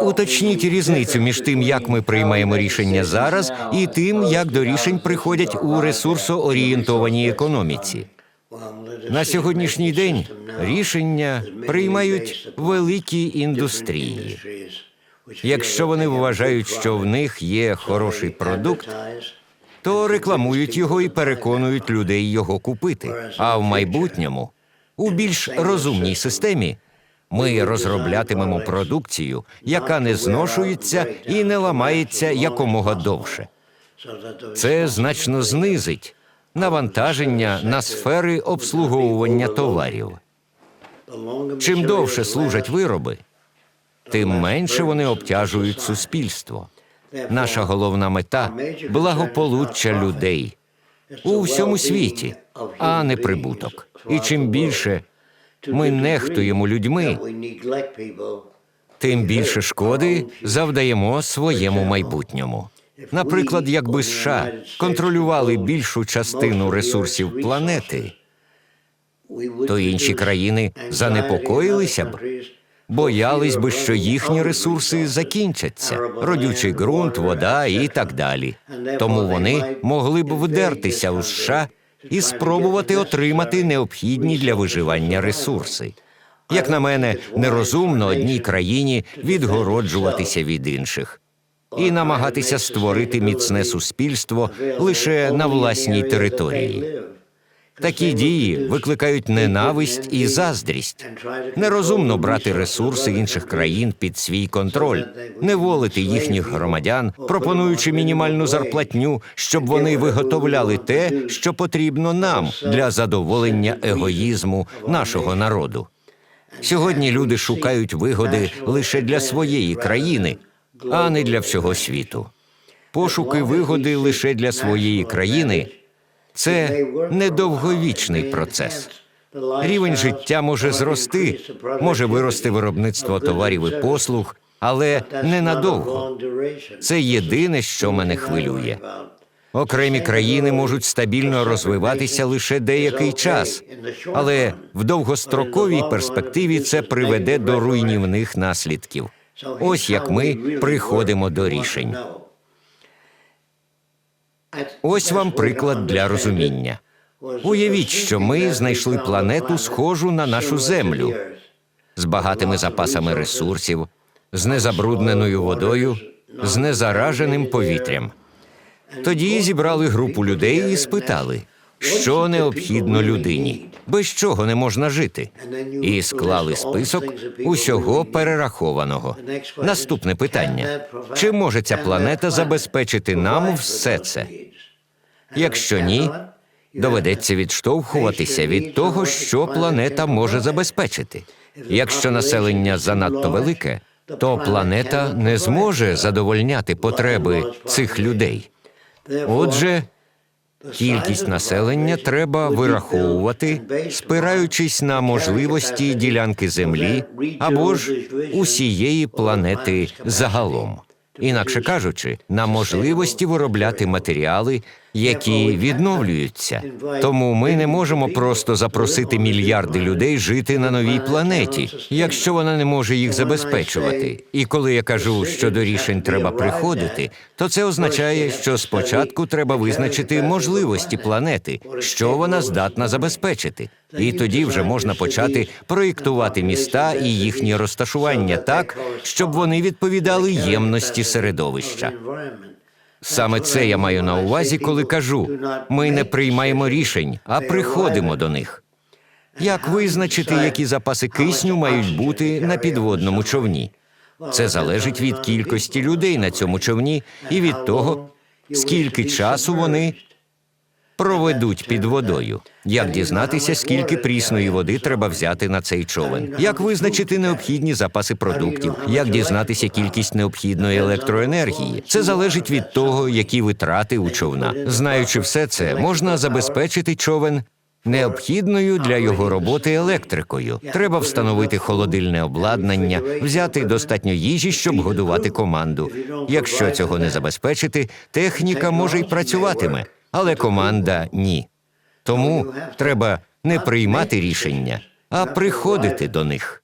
Уточніть різницю між тим, як ми приймаємо рішення зараз, і тим, як до рішень приходять у ресурсоорієнтованій економіці. На сьогоднішній день рішення приймають великі індустрії. Якщо вони вважають, що в них є хороший продукт, то рекламують його і переконують людей його купити. А в майбутньому, у більш розумній системі, ми розроблятимемо продукцію, яка не зношується і не ламається якомога довше. Це значно знизить навантаження на сфери обслуговування товарів. Чим довше служать вироби, тим менше вони обтяжують суспільство. Наша головна мета благополуччя людей у всьому світі, а не прибуток. І чим більше ми нехтуємо людьми, тим більше шкоди завдаємо своєму майбутньому. Наприклад, якби США контролювали більшу частину ресурсів планети, то інші країни занепокоїлися б, боялись би, що їхні ресурси закінчаться родючий ґрунт, вода і так далі. Тому вони могли б вдертися у США і спробувати отримати необхідні для виживання ресурси. Як на мене, нерозумно одній країні відгороджуватися від інших і намагатися створити міцне суспільство лише на власній території. Такі дії викликають ненависть і заздрість. Нерозумно брати ресурси інших країн під свій контроль, не волити їхніх громадян, пропонуючи мінімальну зарплатню, щоб вони виготовляли те, що потрібно нам для задоволення егоїзму нашого народу. Сьогодні люди шукають вигоди лише для своєї країни, а не для всього світу. Пошуки вигоди лише для своєї країни це недовговічний процес. Рівень життя може зрости, може вирости виробництво товарів і послуг, але ненадовго. Це єдине, що мене хвилює. Окремі країни можуть стабільно розвиватися лише деякий час, але в довгостроковій перспективі це приведе до руйнівних наслідків. Ось як ми приходимо до рішень. Ось вам приклад для розуміння. Уявіть, що ми знайшли планету, схожу на нашу землю, з багатими запасами ресурсів, з незабрудненою водою, з незараженим повітрям. Тоді зібрали групу людей і спитали, що необхідно людині, без чого не можна жити, і склали список усього перерахованого. Наступне питання: чи може ця планета забезпечити нам все це? Якщо ні, доведеться відштовхуватися від того, що планета може забезпечити. Якщо населення занадто велике, то планета не зможе задовольняти потреби цих людей. Отже, кількість населення треба вираховувати, спираючись на можливості ділянки землі або ж усієї планети загалом. Інакше кажучи, на можливості виробляти матеріали, які відновлюються. Тому ми не можемо просто запросити мільярди людей жити на новій планеті, якщо вона не може їх забезпечувати. І коли я кажу, що до рішень треба приходити, то це означає, що спочатку треба визначити можливості планети, що вона здатна забезпечити. І тоді вже можна почати проєктувати міста і їхнє розташування так, щоб вони відповідали ємності середовища. Саме це я маю на увазі, коли кажу: ми не приймаємо рішень, а приходимо до них. Як визначити, які запаси кисню мають бути на підводному човні? Це залежить від кількості людей на цьому човні і від того, скільки часу вони проведуть під водою. Як дізнатися, скільки прісної води треба взяти на цей човен? Як визначити необхідні запаси продуктів? Як дізнатися кількість необхідної електроенергії? Це залежить від того, які витрати у човна. Знаючи все це, можна забезпечити човен. Необхідною для його роботи електрикою треба встановити холодильне обладнання, взяти достатньо їжі, щоб годувати команду. Якщо цього не забезпечити, техніка може й працюватиме, але команда ні. Тому треба не приймати рішення, а приходити до них.